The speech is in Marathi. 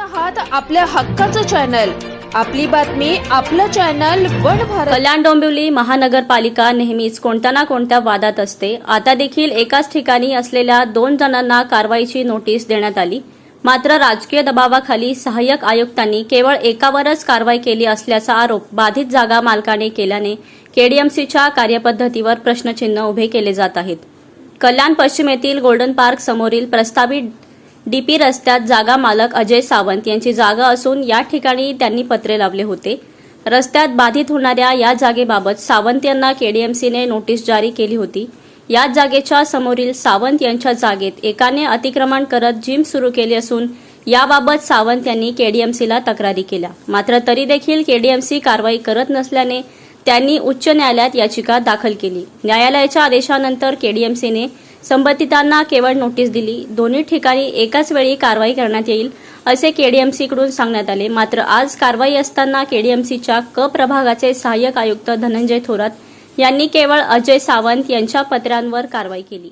आहात आपल्या हक्काचं चॅनल आपली बातमी आपलं चॅनल वन भारत. कल्याण डोंबिवली महानगरपालिका नेहमीच कोणत्या ना कोणत्या वादात असते. आता देखील एकाच ठिकाणी असलेल्या दोन जणांना कारवाईची नोटीस देण्यात आली. मात्र राजकीय दबावाखाली सहाय्यक आयुक्तांनी केवळ एकावरच कारवाई केली असल्याचा आरोप बाधित जागा मालकाने केल्याने केडीएमसीच्या कार्यपद्धतीवर प्रश्नचिन्ह उभे केले जात आहेत. कल्याण पश्चिमेतील गोल्डन पार्क समोरील प्रस्तावित डीपी रस्त्यात जागा मालक अजय सावंत यांची जागा असून या ठिकाणी त्यांनी पत्रे लावले होते. रस्त्यात बाधित होणाऱ्या या जागेबाबत सावंत यांना केडीएमसीने नोटीस जारी केली होती. या जागेच्या समोरील सावंत यांच्या जागेत एकाने अतिक्रमण करत जिम सुरू केली असून याबाबत सावंत यांनी केडीएमसीला तक्रारी केल्या. मात्र तरी देखील केडीएमसी कारवाई करत नसल्याने त्यांनी उच्च न्यायालयात याचिका दाखल केली. न्यायालयाच्या आदेशानंतर केडीएमसीने संबंधितांना केवळ नोटीस दिली. दोन्ही ठिकाणी एकाच वेळी कारवाई करण्यात येईल असे केडीएमसीकडून सांगण्यात आले. मात्र आज कारवाई असताना केडीएमसीच्या क प्रभागाचे सहाय्यक आयुक्त धनंजय थोरात यांनी केवळ अजय सावंत यांच्या पत्रांवर कारवाई केली.